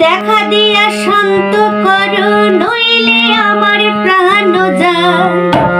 দেখা দিয়া শান্ত করো নইলে আমার প্রাণ যায়।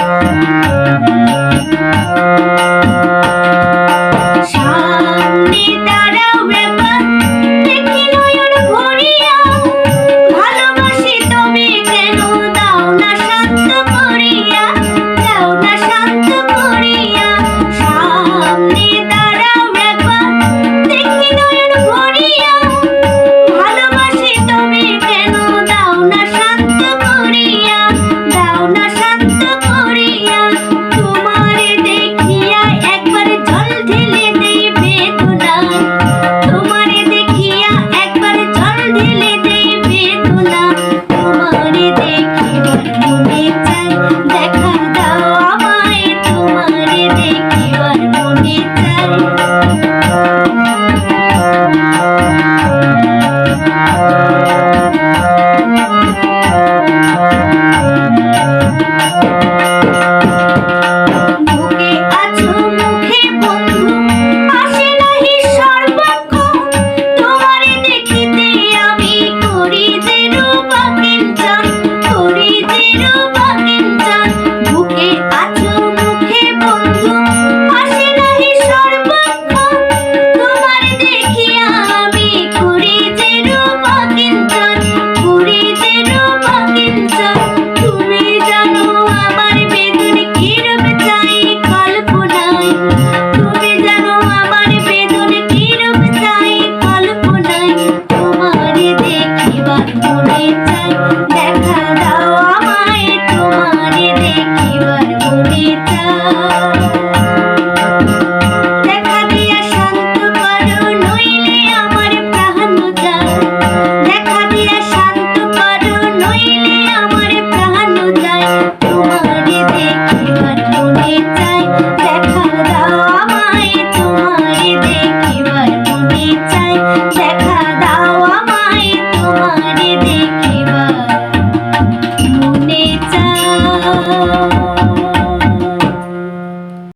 Música দেখা দাও আমায় তোমারে দেখিবার তুমি